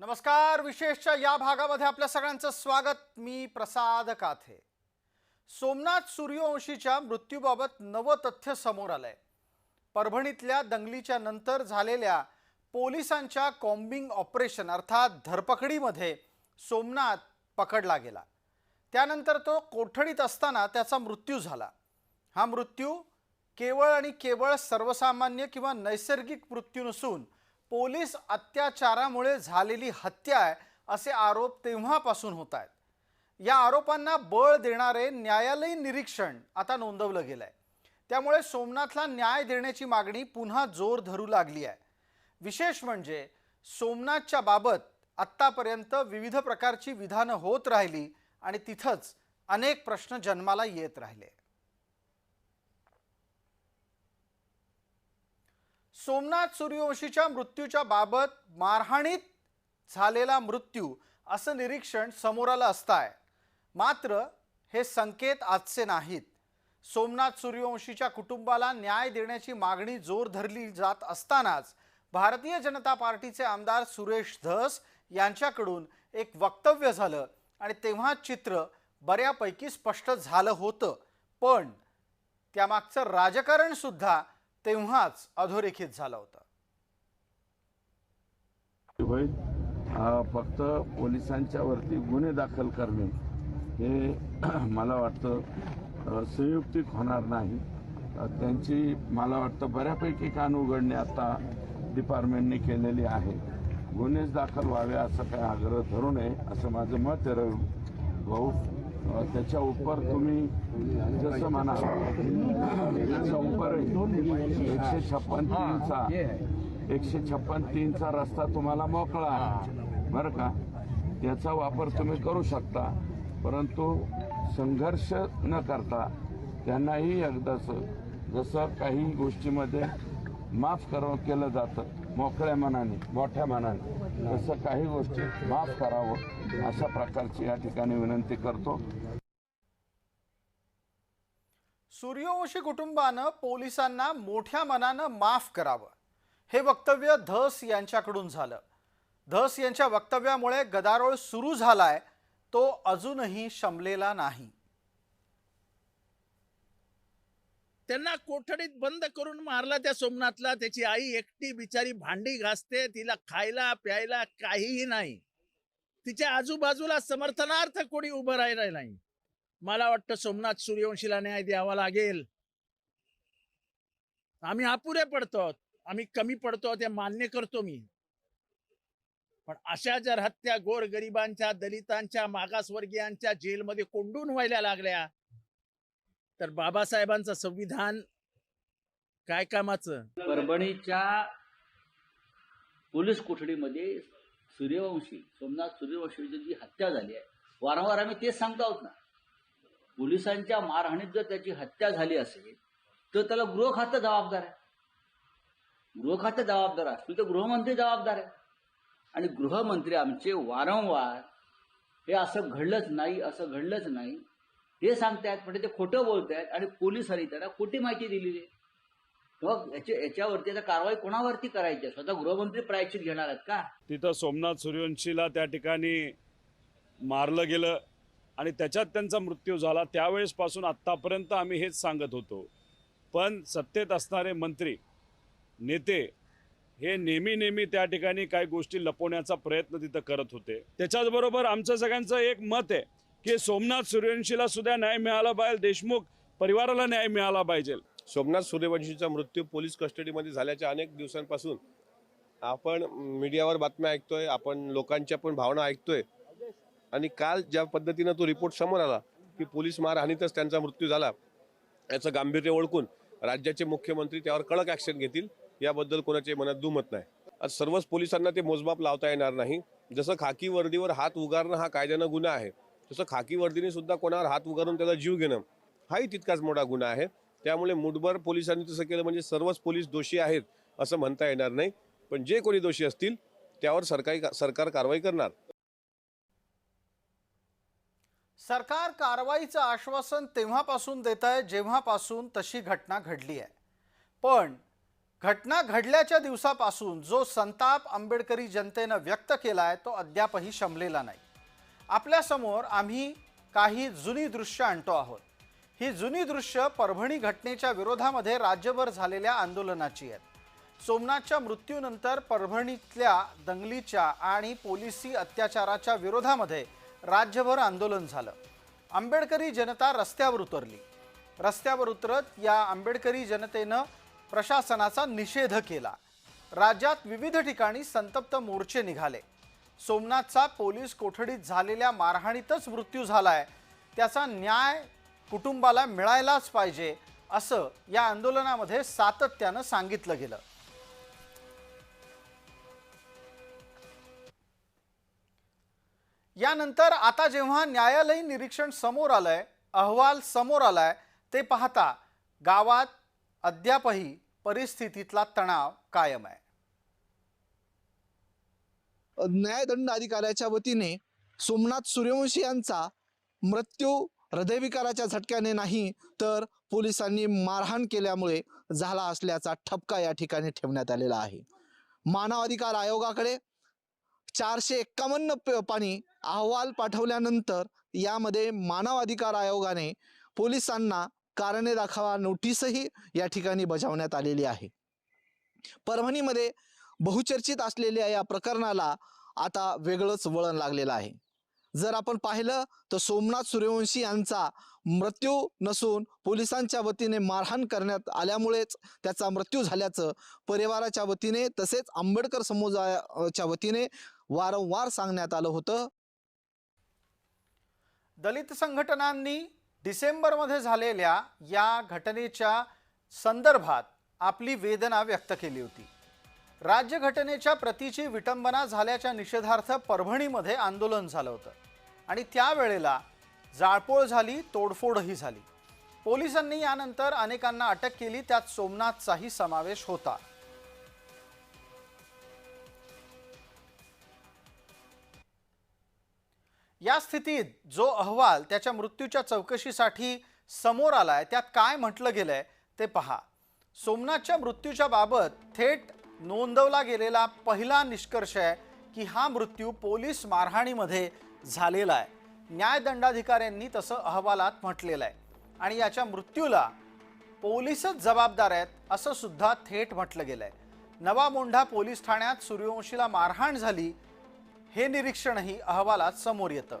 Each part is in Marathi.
नमस्कार विशेषच्या या भागामध्ये आपल्या सगळ्यांचं स्वागत. मी प्रसाद काथे. सोमनाथ सूर्यवंशीच्या मृत्यूबाबत नवं तथ्य समोर आलंय. परभणीतल्या दंगलीच्या नंतर झालेल्या पोलिसांच्या कॉम्बिंग ऑपरेशन अर्थात धरपकडीमध्ये सोमनाथ पकडला गेला. त्यानंतर तो कोठडीत असताना त्याचा मृत्यू झाला. हा मृत्यू केवळ आणि केवळ सर्वसामान्य किंवा नैसर्गिक मृत्यू नसून पोलीस अत्याचारामुळे झालेली हत्या आहे असे आरोप तेव्हापासून होत आहेत. या आरोपांना बळ देणारे न्यायालयीन निरीक्षण आता नोंदवलं गेलं आहे त्यामुळे सोमनाथला न्याय देण्याची मागणी पुन्हा जोर धरू लागली आहे. विशेष म्हणजे सोमनाथच्या बाबत आत्तापर्यंत विविध प्रकारची विधानं होत राहिली आणि तिथंच अनेक प्रश्न जन्माला येत राहिले. सोमनाथ सूर्यवंशीच्या मृत्यूच्या बाबत मारहाणीत झालेला मृत्यू असं निरीक्षण समोर आलं असताय. मात्र हे संकेत आजचे नाहीत. सोमनाथ सूर्यवंशीच्या कुटुंबाला न्याय देण्याची मागणी जोर धरली जात असतानाच भारतीय जनता पार्टीचे आमदार सुरेश धस यांच्याकडून एक वक्तव्य झालं आणि तेव्हा चित्र बऱ्यापैकी स्पष्ट झालं होतं. पण त्यामागचं राजकारण सुद्धा तेव्हाच अधोरेखित झाला होता. फक्त पोलिसांच्या वरती गुन्हे दाखल करणे हे मला वाटतं संयुक्तिक होणार नाही. त्यांची मला वाटतं बऱ्यापैकी कान उघडणे आता डिपार्टमेंटने केलेली आहे. गुन्हेच दाखल व्हावे असं काही आग्रह धरू नये असं माझं मत आहे. रवी भाऊ. त्याच्या उपर तुम्ही जसं म्हणा त्याच्या उपर एकशे छप्पन तीनचा एकशे छप्पन तीनचा रस्ता तुम्हाला मोकळा बरं का? त्याचा वापर तुम्ही करू शकता. परंतु संघर्ष न करता त्यांनाही एकदाच जसं काही गोष्टीमध्ये माफ कर केलं जातं. मोकळ्या मनाने मोठ्या मनाने. तसं काही गोष्टी माफ करावं. अशा प्रकारची या ठिकाणी विनंती करतो. सूर्यवंशी कुटुंबानं पोलिसांना मोठ्या मनानं माफ करावं. हे वक्तव्य धस यांच्याकडून झालं. धस यांच्या वक्तव्यामुळे गदारोळ सुरू झालाय तो अजूनही शमलेला नाही. त्यांना कोठडीत बंद करून मारला त्या सोमनाथला त्याची आई एकटी बिचारी भांडी घासते तिला खायला प्यायला काहीही नाही. तिच्या आजूबाजूला समर्थनार्थ कोणी उभं राहिलं नाही. मला वाटतं सोमनाथ सूर्यवंशीला न्याय द्यावा लागेल. आम्ही अपुरे पडतो आम्ही कमी पडतो ते मान्य करतो मी. पण अशा जर हत्या गोर गरिबांच्या दलितांच्या मागासवर्गीयांच्या जेलमध्ये कोंडून व्हायला लागल्या तर बाबासाहेबांचं संविधान काय कामाचं? परभणीच्या पोलीस कोठडीमध्ये सूर्यवंशी सोमनाथ सूर्यवंशीची जी हत्या झाली आहे. वारंवार आम्ही तेच सांगतो आहोत ना. पोलिसांच्या मारहाणीत जर त्याची हत्या झाली असेल तर त्याला गृह खातं जबाबदार आहे. गृह खातं जबाबदार असतील तर गृहमंत्री जबाबदार आहे. आणि गृहमंत्री आमचे वारंवार हे असं घडलंच नाही असं घडलंच नाही. हे सांगतायत म्हणजे ते खोटं बोलतायत आणि पोलिसांनी त्याला खोटी माहिती दिलेली आहे. मग याच्या याच्यावरती आता कारवाई कोणावरती करायची स्वतः गृहमंत्री प्रायश्चित घेणार आहेत का? तिथं सोमनाथ सूर्यवंशीला त्या ठिकाणी मारलं गेलं आणि त्याच्यात त्यांचा मृत्यू झाला. त्यावेळेसपासून आत्तापर्यंत आम्ही हेच सांगत होतो. पण सत्तेत असणारे मंत्री नेते हे नेहमी नेहमी त्या ठिकाणी काही गोष्टी लपवण्याचा प्रयत्न तिथं करत होते. त्याच्याचबरोबर आमचं सगळ्यांचं एक मत आहे की सोमनाथ सूर्यवंशीला सुद्धा न्याय मिळाला पाहिजे. देशमुख परिवाराला न्याय मिळाला पाहिजे. सोमनाथ सूर्यवंशीचा मृत्यू पोलीस कस्टडीमध्ये झाल्याच्या अनेक दिवसांपासून आपण मीडियावर बातम्या ऐकतोय आपण लोकांच्या पण भावना ऐकतोय. आणि काल ज्या पद्धतीनं तो रिपोर्ट समोर आला की पोलीस मारहाणीतच त्यांचा मृत्यू झाला याचं गांभीर्य ओळखून राज्याचे मुख्यमंत्री त्यावर कडक ॲक्शन घेतील याबद्दल कोणाचे मनात दुमत नाही. आज सर्वच पोलिसांना ते मोजमाप लावता येणार नाही. जसं खाकी वर्दीवर हात उगारणं हा कायद्यानं गुन्हा आहे तसं खाकी वर्दीने सुद्धा कोणावर हात उगारून त्याचा जीव घेणं हाही तितकाच मोठा गुन्हा आहे. त्यामुळे मुठभर पोलिसांनी तसं केलं म्हणजे सर्वच पोलीस दोषी आहेत असं म्हणता येणार नाही. पण जे कोणी दोषी असतील त्यावर सरकारी सरकार कारवाई करणार. सरकार कारवाईचं आश्वासन तेव्हापासून देत आहे जेव्हापासून तशी घटना घडली आहे. पण घटना घडल्याच्या दिवसापासून जो संताप आंबेडकरी जनतेनं व्यक्त केला आहे तो अद्यापही शमलेला नाही. आपल्यासमोर आम्ही काही जुनी दृश्य आणतो आहोत. ही जुनी दृश्य परभणी घटनेच्या विरोधामध्ये राज्यभर झालेल्या आंदोलनाची आहेत. सोमनाथच्या मृत्यूनंतर परभणीतल्या दंगलीच्या आणि पोलिसी अत्याचाराच्या विरोधामध्ये राज्यभर आंदोलन झालं. आंबेडकरी जनता रस्त्यावर उतरली. रस्त्यावर उतरत या आंबेडकरी जनतेनं प्रशासनाचा निषेध केला. राज्यात विविध ठिकाणी संतप्त मोर्चे निघाले. सोमनाथचा पोलीस कोठडीत झालेल्या मारहाणीतच मृत्यू झालाय. त्याचा न्याय कुटुंबाला मिळायलाच पाहिजे असं या आंदोलनामध्ये सातत्यानं सांगितलं गेलं. यानंतर आता जेव्हा न्यायालयीन निरीक्षण समोर आलंय अहवाल समोर आलाय ते पाहता गावात अद्यापही परिस्थितीतला तणाव कायम आहे. न्यायदंड अधिकाऱ्याच्या वतीने सोमनाथ सूर्यवंशी यांचा मृत्यू हृदयविकाराच्या झटक्याने नाही तर पोलिसांनी मारहाण केल्यामुळे झाला असल्याचा ठपका या ठिकाणी ठेवण्यात आलेला आहे. मानवाधिकार आयोगाकडे चारशे एक्कावन्न पाणी अहवाल पाठवल्यानंतर यामध्ये मानवाधिकार आयोगाने पोलिसांना कारणे दाखवा नोटीसही या ठिकाणी बजावण्यात आलेली आहे. परभणीमध्ये बहुचर्चित असलेल्या या प्रकरणाला आता वेगळंच वळण लागलेलं आहे. जर आपण पाहिलं तर सोमनाथ सूर्यवंशी यांचा मृत्यू नसून पोलिसांच्या वतीने मारहाण करण्यात आल्यामुळेच त्याचा मृत्यू झाल्याचं परिवाराच्या वतीने तसेच आंबेडकर समुदायाच्या वतीने वारंवार सांगण्यात आलं होतं. दलित संघटनांनी डिसेंबरमध्ये झालेल्या या घटनेच्या संदर्भात आपली वेदना व्यक्त केली होती. राज्यघटनेच्या प्रतीची विटंबना झाल्याच्या निषेधार्थ परभणीमध्ये आंदोलन झालं होतं. आणि त्यावेळेला जाळपोळ झाली तोडफोडही झाली. पोलिसांनी यानंतर अनेकांना अटक केली त्यात सोमनाथचाही समावेश होता. या स्थितीत जो अहवाल त्याच्या मृत्यूच्या चौकशीसाठी समोर आलाय त्यात काय म्हटलं गेलंय ते पहा. सोमनाथच्या मृत्यूच्या बाबत थेट नोंदवला गेलेला पहिला निष्कर्ष आहे की हा मृत्यू पोलीस मारहाणीमध्ये झालेला आहे. न्यायदंडाधिकाऱ्यांनी तसं अहवालात म्हटलेलं आहे. आणि याच्या मृत्यूला पोलीसच जबाबदार आहेत असं सुद्धा थेट म्हटलं गेलंय नवा मोंढा पोलीस ठाण्यात सूर्यवंशीला मारहाण झाली हे निरीक्षणही अहवालात समोर येतं.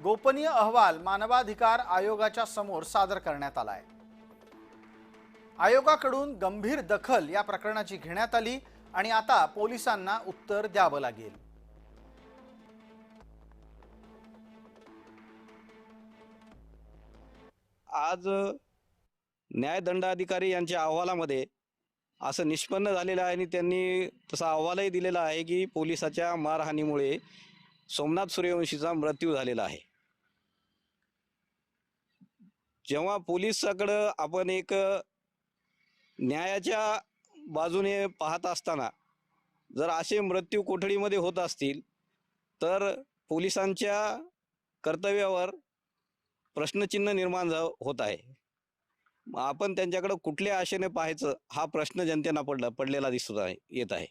गोपनीय अहवाल मानवाधिकार आयोगाच्या समोर सादर करण्यात आलाय आयोगाकडून गंभीर दखल या प्रकरणाची घेण्यात आली. आणि आता पोलिसांना उत्तर द्यावं लागेल. आज न्यायदंडाधिकारी यांच्या अहवालामध्ये असं निष्पन्न झालेलं आहे आणि त्यांनी तसा अहवालही दिलेला आहे की पोलिसाच्या मारहाणीमुळे सोमनाथ सूर्यवंशीचा मृत्यू झालेला आहे. जेव्हा पोलिसाकडं आपण एक न्यायाच्या बाजूने पाहत असताना जर असे मृत्यू कोठडीमध्ये होत असतील तर पोलिसांच्या कर्तव्यावर प्रश्नचिन्ह निर्माण होत आहे. मग आपण त्यांच्याकडं कुठल्या आशेने पाहायचं हा प्रश्न जनतेना पडला पडलेला दिसत आहे येत आहे.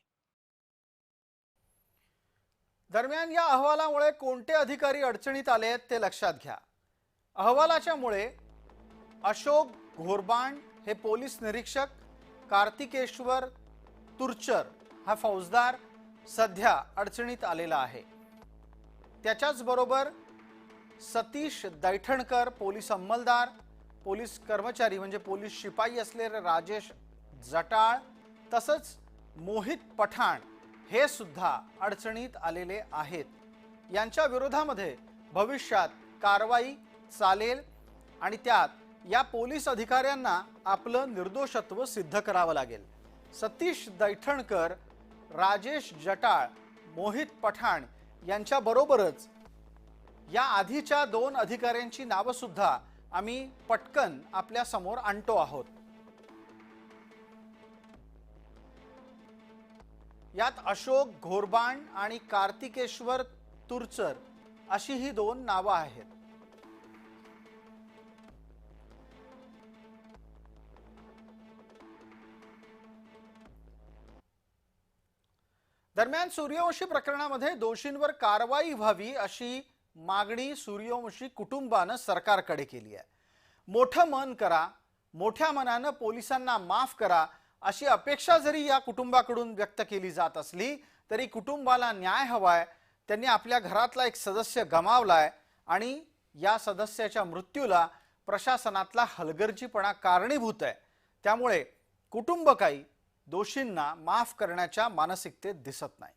दरम्यान या अहवालामुळे कोणते अधिकारी अडचणीत आले आहेत ते लक्षात घ्या. अहवालाच्यामुळे अशोक घोरबाण हे पोलीस निरीक्षक कार्तिकेश्वर तुरचर हा फौजदार सध्या अडचणीत आलेला आहे. त्याच्याचबरोबर सतीश दैठणकर पोलीस अंमलदार पोलीस कर्मचारी म्हणजे पोलीस शिपाई असलेले राजेश जटाळ तसंच मोहित पठाण हे सुद्धा अडचणीत आलेले आहेत. यांच्या विरोधामध्ये भविष्यात कारवाई चालेल आणि त्यात या पोलीस अधिकाऱ्यांना आपलं निर्दोषत्व सिद्ध करावं लागेल. सतीश दैठणकर राजेश जटाळ मोहित पठाण यांच्याबरोबरच या आधीच्या दोन अधिकाऱ्यांची नावं सुद्धा आम्ही पटकन आपल्यासमोर आणतो आहोत. यात अशोक घोरबाण आणि कार्तिकेश्वर तुरचर अशी ही दोन नावं आहेत. दरम्यान सूर्यवंशी प्रकरणामध्ये दोषींवर कारवाई व्हावी अशी मागणी सूर्यवंशी कुटुंबानं सरकारकडे केली आहे. मोठं मन करा मोठ्या मनानं पोलिसांना माफ करा अशी अपेक्षा जरी या कुटुंबाकडून व्यक्त केली जात असली तरी कुटुंबाला न्याय हवाय त्यांनी आपल्या घरातला एक सदस्य गमावलाय आणि या सदस्याच्या मृत्यूला प्रशासनातला हलगर्जीपणा कारणीभूत आहे. त्यामुळे कुटुंब काही दोषींना माफ करण्याच्या मानसिकतेत दिसत नाही.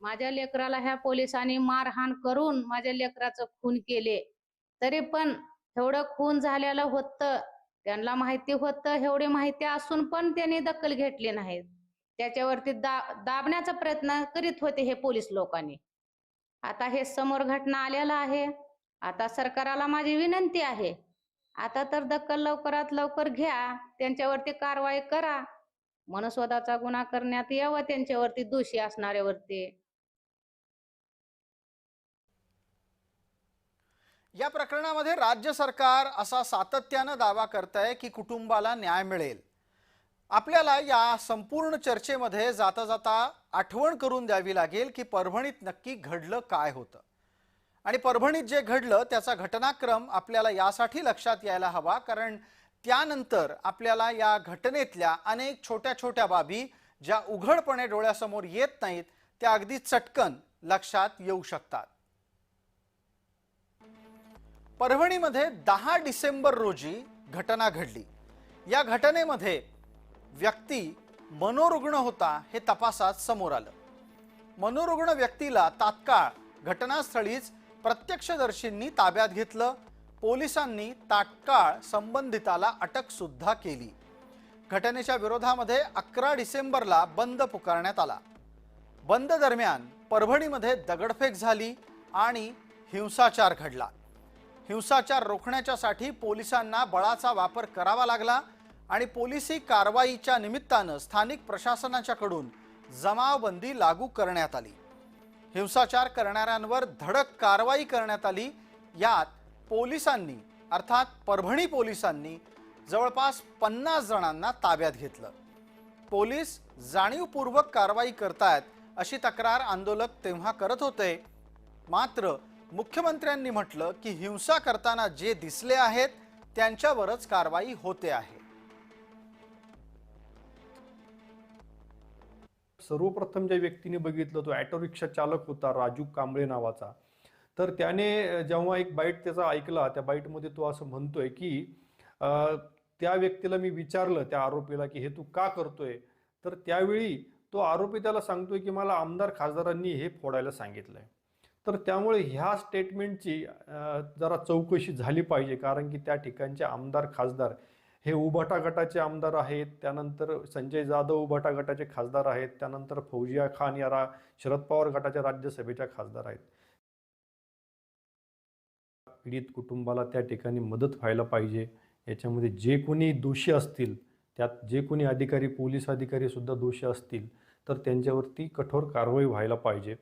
माझ्या लेकराला ह्या पोलिसांनी मारहाण करून माझ्या लेकराचं खून केले. तरी पण एवढं खून झालेलं होतं त्यांना माहिती होतं एवढी माहिती असून पण त्यांनी दखल घेतली नाही. त्याच्यावरती दा दाबण्याचा प्रयत्न करीत होते हे पोलीस लोकांनी. आता हे समोर घटना आलेला आहे. आता सरकाराला माझी विनंती आहे. आता तर दखल लवकरात लवकर घ्या त्यांच्यावरती कारवाई करा. मनस्वदाचा गुन्हा करण्यात यावा त्यांच्यावरती दोषी असणाऱ्यावरती. या प्रकरणामध्ये राज्य सरकार असा सातत्यानं दावा करत आहे की कुटुंबाला न्याय मिळेल. आपल्याला या संपूर्ण चर्चेमध्ये जाता जाता आठवण करून द्यावी लागेल की परभणीत नक्की घडलं काय होतं. आणि परभणीत जे घडलं त्याचा घटनाक्रम आपल्याला यासाठी लक्षात यायला हवा कारण त्यानंतर आपल्याला या घटनेतल्या अनेक छोट्या छोट्या बाबी ज्या उघडपणे डोळ्यासमोर येत नाहीत त्या अगदी चटकन लक्षात येऊ शकतात. परभणीमध्ये दहा डिसेंबर रोजी घटना घडली. या घटनेमध्ये व्यक्ती मनोरुग्ण होता हे तपासात समोर आलं. मनोरुग्ण व्यक्तीला तात्काळ घटनास्थळीच प्रत्यक्षदर्शींनी ताब्यात घेतलं. पोलिसांनी तात्काळ संबंधिताला अटक सुद्धा केली. घटनेच्या विरोधामध्ये अकरा डिसेंबरला बंद पुकारण्यात आला. बंद दरम्यान परभणीमध्ये दगडफेक झाली आणि हिंसाचार घडला. हिंसाचार रोखण्याच्यासाठी पोलिसांना बळाचा वापर करावा लागला आणि पोलिसी कारवाईच्या निमित्तानं स्थानिक प्रशासनाच्याकडून जमावबंदी लागू करण्यात आली. हिंसाचार करणाऱ्यांवर धडक कारवाई करण्यात आली. यात पोलिसांनी अर्थात परभणी पोलिसांनी जवळपास पन्नास जणांना ताब्यात घेतलं. पोलीस जाणीवपूर्वक कारवाई करतायत अशी तक्रार आंदोलक तेव्हा करत होते. मात्र मुख्यमंत्र्यांनी म्हटलं की हिंसा करताना जे दिसले आहेत त्यांच्यावरच कारवाई होते आहे. सर्वप्रथम ज्या व्यक्तीने बघितलं तो ॲटो रिक्षा चालक होता राजू कांबळे नावाचा. तर त्याने जेव्हा एक बाईट त्याचा ऐकला त्या बाईटमध्ये तो असं म्हणतोय की त्या व्यक्तीला मी विचारलं त्या आरोपीला की हे तू का करतोय? तर त्यावेळी तो आरोपी त्याला सांगतोय की मला आमदार खासदारांनी हे फोडायला सांगितलंय. तर त्यामुळे ह्या स्टेटमेंटची जरा चौकशी झाली पाहिजे कारण की त्या ठिकाणचे आमदार खासदार हे उभाटा गटाचे आमदार आहेत त्यानंतर संजय जाधव उभाटा गटाचे खासदार आहेत त्यानंतर फौजिया खान या रा शरद पवार गटाच्या राज्यसभेच्या खासदार आहेत. पीडित कुटुंबाला त्या ठिकाणी मदत व्हायला पाहिजे याच्यामध्ये जे कोणी दोषी असतील त्यात जे कोणी अधिकारी पोलीस अधिकारी सुद्धा दोषी असतील तर त्यांच्यावरती कठोर कारवाई व्हायला पाहिजे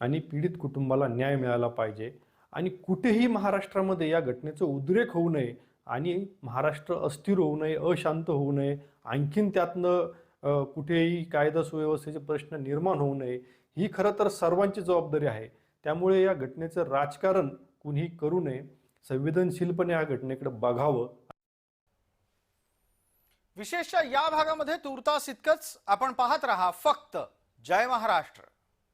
आणि पीडित कुटुंबाला न्याय मिळाला पाहिजे. आणि कुठेही महाराष्ट्रामध्ये या घटनेचं उद्रेक होऊ नये आणि महाराष्ट्र अस्थिर होऊ नये अशांत होऊ नये आणखीन त्यातनं कुठेही कायदा सुव्यवस्थेचे प्रश्न निर्माण होऊ नये ही खरं तर सर्वांची जबाबदारी आहे. त्यामुळे या घटनेचं राजकारण कुणीही करू नये संवेदनशीलपणे या घटनेकडे बघावं. विशेषतः या भागामध्ये तुर्तास इतकंच आपण पाहत राहा फक्त जय महाराष्ट्र.